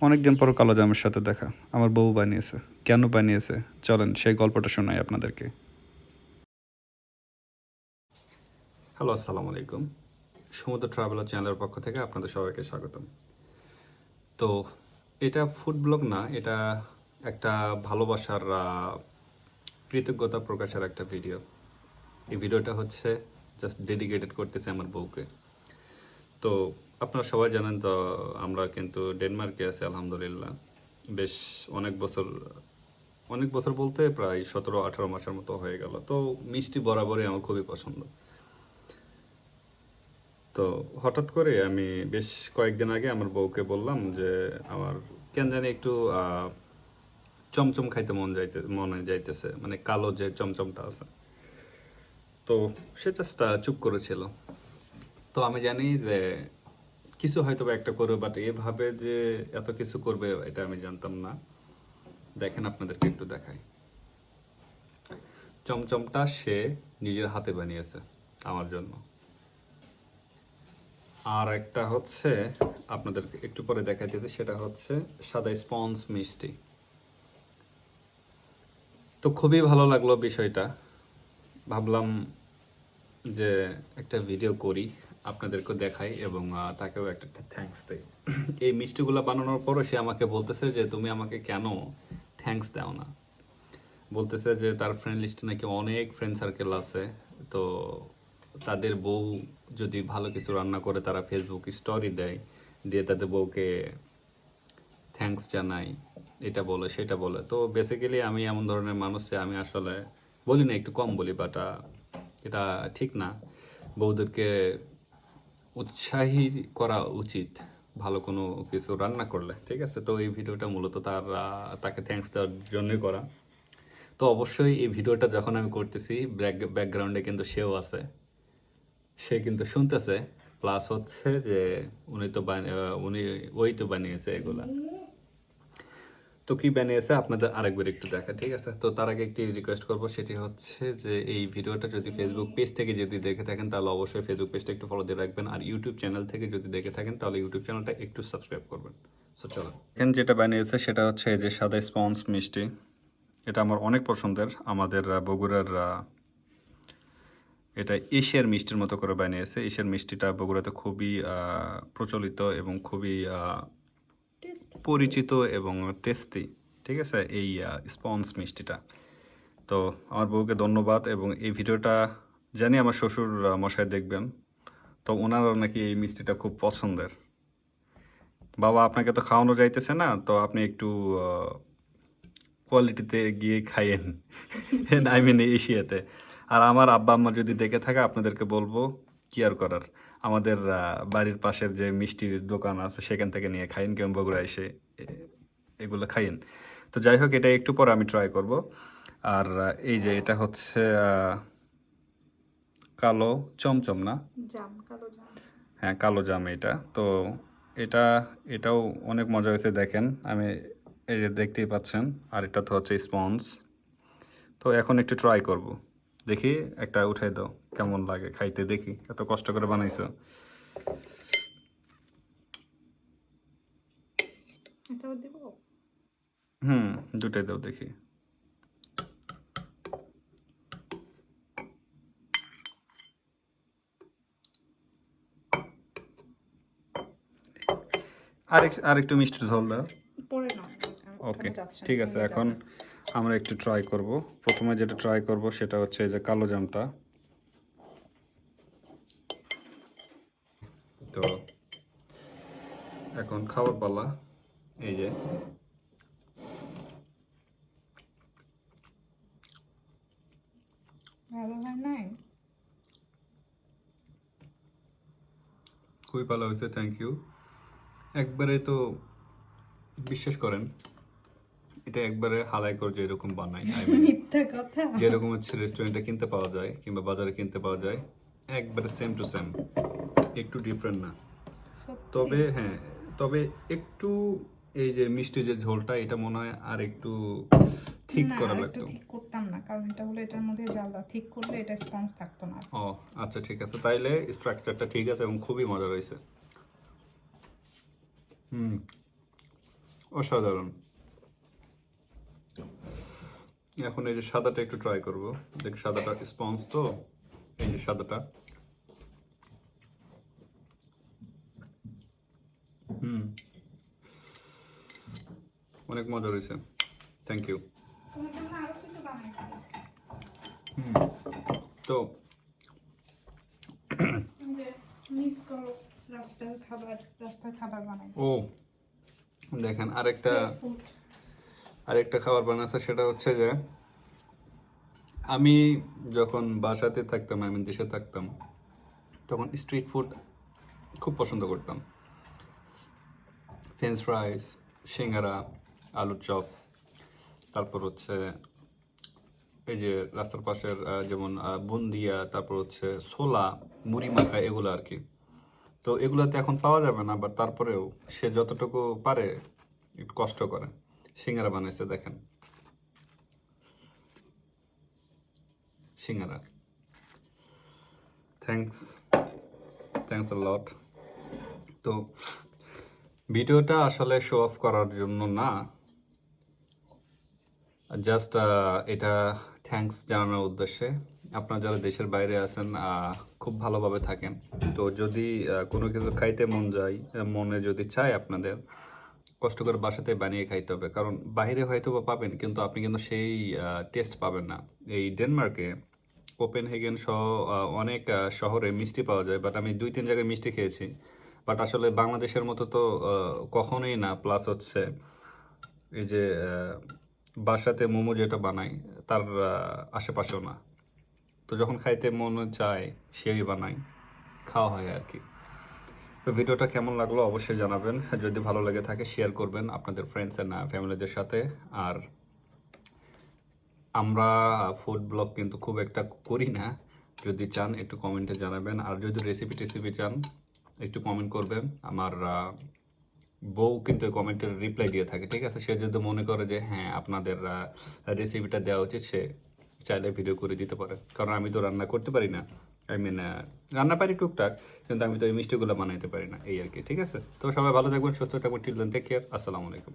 অনেকদিন পর কালো জামের সাথে দেখা। আমার বউ বানিয়েছে। কেন বানিয়েছে? চলেন, সেই গল্পটা শোনাই আপনাদেরকে। হ্যালো, আসসালামু আলাইকুম। সমুদ্র ট্রাভেলার চ্যানেলের পক্ষ থেকে আপনাদের সবাইকে স্বাগতম। তো, এটা ফুড ব্লগ না, এটা একটা ভালোবাসার কৃতজ্ঞতা প্রকাশের একটা ভিডিও। এই ভিডিওটা হচ্ছে জাস্ট ডেডিকেটেড করতেছে আমার বউকে। তো আপনারা সবাই জানেন তো, আমরা কিন্তু ডেনমার্কে আছি, আলহামদুলিল্লাহ। বেশ অনেক বছর অনেক বছর বলতে প্রায় সতেরো, আঠারো মাসের মতো হয়ে গেল। তো মিষ্টি বরাবরই আমার খুবই পছন্দ। তো হঠাৎ করে আমি বেশ কয়েকদিন আগে আমার বউকে বললাম যে, আমার কেন জানি একটু চমচম খাইতে মন যাইতে, মনে যাইতেছে মানে কালো যে চমচমটা আছে। তো সে জাস্ট চুপ করেছিল। তো আমি জানি যে কিছু হয়তো একটা করবে বাট এভাবে যে এত কিছু করবে, এটা আমি জানতাম না। দেখেন আপনাদেরকে একটু দেখাই। চমচমটা সে নিজের হাতে বানিয়েছে আমার জন্য। আর একটা হচ্ছে, আপনাদেরকে একটু পরে দেখাই দিতে, সেটা হচ্ছে সাদা স্পঞ্জ মিষ্টি। তো খুবই ভালো লাগল বিষয়টা। ভাবলাম যে একটা ভিডিও করি। আপনাদেরকে দেখাই এবং তাকেও একটা থ্যাঙ্কস দেই। এই মিষ্টিগুলো বানানোর পরও সে আমাকে বলতেছে যে, তুমি আমাকে কেন থ্যাঙ্কস দাও না? বলতেছে যে, তার ফ্রেন্ড লিস্টে নাকি অনেক ফ্রেন্ড সার্কেল আছে। তো তাদের বউ যদি ভালো কিছু রান্না করে, তারা ফেসবুক স্টোরি দেয়, দিয়ে তাদের বউকে থ্যাঙ্কস জানাই। এটা বলে, সেটা বলে। তো বেসিক্যালি আমি এমন ধরনের মানুষ যে, আমি আসলে বলি না, একটু কম বলি বাট এটা ঠিক না। বউদেরকে উৎসাহী করা উচিত ভালো কোনো কিছু রান্না করলে, ঠিক আছে? তো এই ভিডিওটা মূলত তার তাকে থ্যাঙ্কস দেওয়ার জন্যই করা। তো অবশ্যই এই ভিডিওটা যখন আমি করতেছি, ব্যাক ব্যাকগ্রাউন্ডে কিন্তু সেও আছে। সে কিন্তু শুনতেছে প্লাস হচ্ছে যে উনি তো বানিয়ে উনি, ওই তো বানিয়েছে এগুলা। তো কি বানিয়েছে আপনাদের আরেকবার একটু দেখা, ঠিক আছে? তো তার আগে একটি রিকোয়েস্ট করব, সেটি হচ্ছে যে এই ভিডিওটা যদি ফেসবুক পেজ থেকে যদি দেখে থাকেন, তাহলে অবশ্যই ফেসবুক পেজটা একটু ফলো দিয়ে রাখবেন। আর ইউটিউব চ্যানেল থেকে যদি দেখে থাকেন, তাহলে ইউটিউব চ্যানেলটা একটু সাবস্ক্রাইব করবেন। সো চলো। এখানে যেটা বানিয়েছে, সেটা হচ্ছে যে সাদা স্পঞ্জ মিষ্টি। এটা আমার অনেক পছন্দের। আমাদের বগুড়ার এটা এশিয়ার মিষ্টির মতো করে বানিয়েছে। এশিয়ার মিষ্টিটা বগুড়াতে খুবই প্রচলিত এবং খুবই পরিচিত এবং টেস্টি ঠিক আছে? এই স্পঞ্জ মিষ্টিটা। তো আমার বউকে ধন্যবাদ এবং এই ভিডিওটা জানি আমার শ্বশুর মশাই দেখবেন। তো ওনারও নাকি এই মিষ্টিটা খুব পছন্দের। বাবা আপনাকে তো খাওয়ানো যাইতেছে না, তো আপনি একটু কোয়ালিটিতে গিয়ে খাইয়েন। আই মিন এশিয়াতে। আর আমার আব্বা আম্মা যদি দেখে থাকে, আপনাদেরকে বলব কি আর করার। আমাদের বাড়ির পাশের যে মিষ্টির দোকান আছে সেখান থেকে নিয়ে খাইন কেমন বগুড়া এসে এগুলো খাইন তো যাই হোক এটা একটু পর আমি ট্রাই করব। আর এই যে এটা হচ্ছে কালো চমচম না? জাম কালো জাম। হ্যাঁ কালো জাম এটা। তো এটা এটাও অনেক মজা হয়েছে দেখেন। আমি এই যে দেখতেই পাচ্ছেন। আর এটা তো হচ্ছে স্পঞ্জ তো এখন একটু ট্রাই করব। দেখি একটা উঠাই দাও কেমন লাগে খাইতে দেখি এত কষ্ট করে বানাইছো। হুম দুটাই দাও দেখি। আরেক আরেকটু মিষ্টি ঝোল দাও। ওকে ঠিক আছে এখন। আমরা একটু ট্রাই করব। প্রথমে যেটা ট্রাই করব সেটা হচ্ছে এই যে কালো জামটা। তো এখন খাবার পালা এই যে। খুবই ভালো হয়েছে থ্যাংক ইউ একবারে তো বিশ্বাস করেন এটা একবারে হালাই করে যেরকম বানাই মিথ্যা কথা। যেরকম হচ্ছে রেস্টুরেন্টে কিনতে পাওয়া যায় কিংবা বাজারে কিনতে পাওয়া যায় একবারে সেম টু সেম একটু ডিফারেন্ট না। তবে হ্যাঁ তবে একটু এই যে মিষ্টি যে ঝোলটা এটা মনে হয় আর একটু ঠিক করা লাগতো। ঠিক করতাম না কারণ এটা হলো এটার মধ্যে জ্বালা ঠিক করলে এটা স্পঞ্জ থাকতো না ও আচ্ছা ঠিক আছে। তাইলে স্ট্রাকচারটা ঠিক আছে এবং খুবই মজা রয়েছে। হুম অসাধারণ। এখন এই যে সাদাটা একটু ট্রাই করব। দেখ সাদাটা স্পঞ্জ তো এই যে সাদাটা। হুম। অনেক মজা হয়েছে। থ্যাংক ইউ তো রাস্তার খাবার রাস্তার খাবার বানাইছি। ও দেখেন আরেকটা. আরেকটা খাবার বানাচ্ছে সেটা হচ্ছে যে আমি যখন বাসাতে থাকতাম, আমি দেশে থাকতাম, তখন স্ট্রিট ফুড খুব পছন্দ করতাম। ফ্রেঞ্চ ফ্রাইস সিঙ্গারা, আলুর চপ, তারপর হচ্ছে এই যে রাস্তার পাশের যেমন বুন্দিয়া, তারপর হচ্ছে ছোলা, মুড়ি মাখা, এগুলো আর কি। তো এগুলোতে এখন পাওয়া যাবে না বাট তারপরেও সে যতটুকু পারে, একটু কষ্ট করে। সিঙ্গারা বানাইছে, দেখেন। Singara. Thanks thanks a lot তো ভিডিওটা আসলে শো অফ করার জন্য না জাস্ট এটা থ্যাঙ্কস জানানোর উদ্দেশ্যে। আপনারা যারা দেশের বাইরে আছেন খুব ভালোভাবে থাকেন। তো যদি কোনো কিছু খাইতে মন যায়, মনে যদি চায় আপনাদের কষ্ট করে বাসাতে বানিয়ে খাইতে হবে। কারণ বাইরে হয়তো বা পাবেন, কিন্তু আপনি কিন্তু সেই টেস্ট পাবেন না। এই ডেনমার্কে ওপেন হেগেন সহ অনেক শহরে মিষ্টি পাওয়া যায় বাট আমি দুই, তিন জায়গায় মিষ্টি খেয়েছি। বাট আসলে বাংলাদেশের মতো তো কখনোই না। প্লাস হচ্ছে এই যে বাসাতে মোমো যেটা বানাই, তার আশেপাশেও না। তো যখন খাইতে মন চায়, সেই বানাই। খাওয়া হয় আর কি। তো ভিডিওটা কেমন লাগল অবশ্যই জানাবেন। যদি ভালো লেগে থাকে শেয়ার করবেন আপনাদের ফ্রেন্ডস এন্ড ফ্যামিলিদের সাথে। আর আমরা ফুড ব্লগ কিন্তু খুব একটা করি না। যদি চান, একটু কমেন্টে জানাবেন। আর যদি রেসিপি টেসিপি চান, একটু কমেন্ট করবেন। আমার বউ কিন্তু কমেন্টের রিপ্লাই দিয়ে থাকে, ঠিক আছে? সে যদি মনে করে যে হ্যাঁ আপনাদের রেসিপিটা দেওয়া উচিত, সে চাইলে ভিডিও করে দিতে পারে। কারণ আমি তো রান্না করতে পারি না। আই মিন রান্না পারি টুকটাক, কিন্তু আমি তো এই মিষ্টিগুলো বানাইতে পারি না, এই আর কি, ঠিক আছে? তো সবাই ভালো থাকবেন, সুস্থ থাকবেন টিল দেন টেক কেয়ার আসসালামু আলাইকুম।